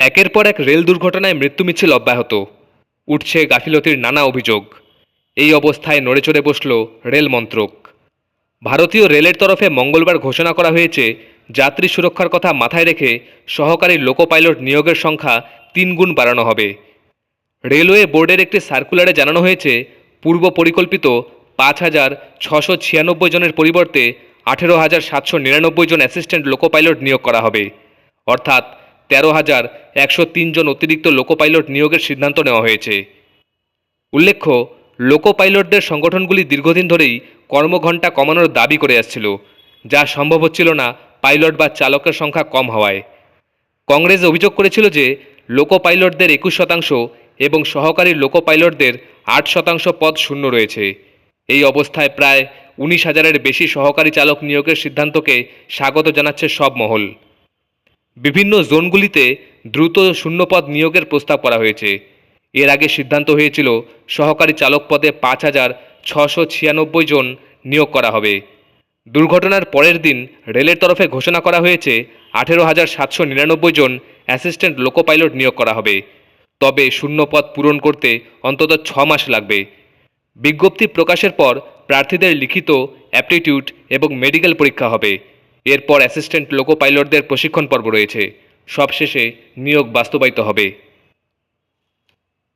একের পর এক রেল দুর্ঘটনায় মৃত্যু মিছিল অব্যাহত। উঠছে গাফিলতির নানা অভিযোগ। এই অবস্থায় নড়েচড়ে বসল রেল মন্ত্রক। ভারতীয় রেলের তরফে মঙ্গলবার ঘোষণা করা হয়েছে, যাত্রী সুরক্ষার কথা মাথায় রেখে সহকারী লোকো পাইলট নিয়োগের সংখ্যা তিন গুণ বাড়ানো হবে। রেলওয়ে বোর্ডের একটি সার্কুলারে জানানো হয়েছে, পূর্ব পরিকল্পিত পাঁচ হাজার ছশো ছিয়ানব্বই জনের পরিবর্তে আঠেরো হাজার সাতশো নিরানব্বই জন অ্যাসিস্ট্যান্ট লোকো পাইলট নিয়োগ করা হবে। অর্থাৎ তেরো হাজার একশো তিন জন অতিরিক্ত লোকো পাইলট নিয়োগের সিদ্ধান্ত নেওয়া হয়েছে। উল্লেখ্য লোকো পাইলটদের সংগঠনগুলি দীর্ঘদিন ধরেই কর্মঘণ্টা কমানোর দাবি করে আসছিল, যা সম্ভব হচ্ছিল না পাইলট বা চালকের সংখ্যা কম হওয়ায়। কংগ্রেস অভিযোগ করেছিল যে লোকো পাইলটদের একুশ শতাংশ এবং সহকারী লোকো পাইলটদের আট শতাংশ পদ শূন্য রয়েছে। এই অবস্থায় প্রায় উনিশ হাজারের বেশি সহকারী চালক নিয়োগের সিদ্ধান্তকে স্বাগত জানাচ্ছে সব মহল। বিভিন্ন জোনগুলিতে দ্রুত শূন্যপদ নিয়োগের প্রস্তাব করা হয়েছে। এর আগে সিদ্ধান্ত হয়েছিল, সহকারী চালক পদে পাঁচ হাজার ছশো ছিয়ানব্বই জন নিয়োগ করা হবে। দুর্ঘটনার পরের দিন রেলের তরফে ঘোষণা করা হয়েছে, আঠেরো হাজার সাতশো নিরানব্বই জন অ্যাসিস্ট্যান্ট লোকো পাইলট নিয়োগ করা হবে। তবে শূন্যপদ পূরণ করতে অন্তত ছ মাস লাগবে। বিজ্ঞপ্তি প্রকাশের পর প্রার্থীদের লিখিত অ্যাপটিটিউড এবং মেডিকেল পরীক্ষা হবে। এরপর অ্যাসিস্ট্যান্ট লোকো পাইলটদের প্রশিক্ষণ পর্ব রয়েছে। সবশেষে নিয়োগ বাস্তবায়িত হবে।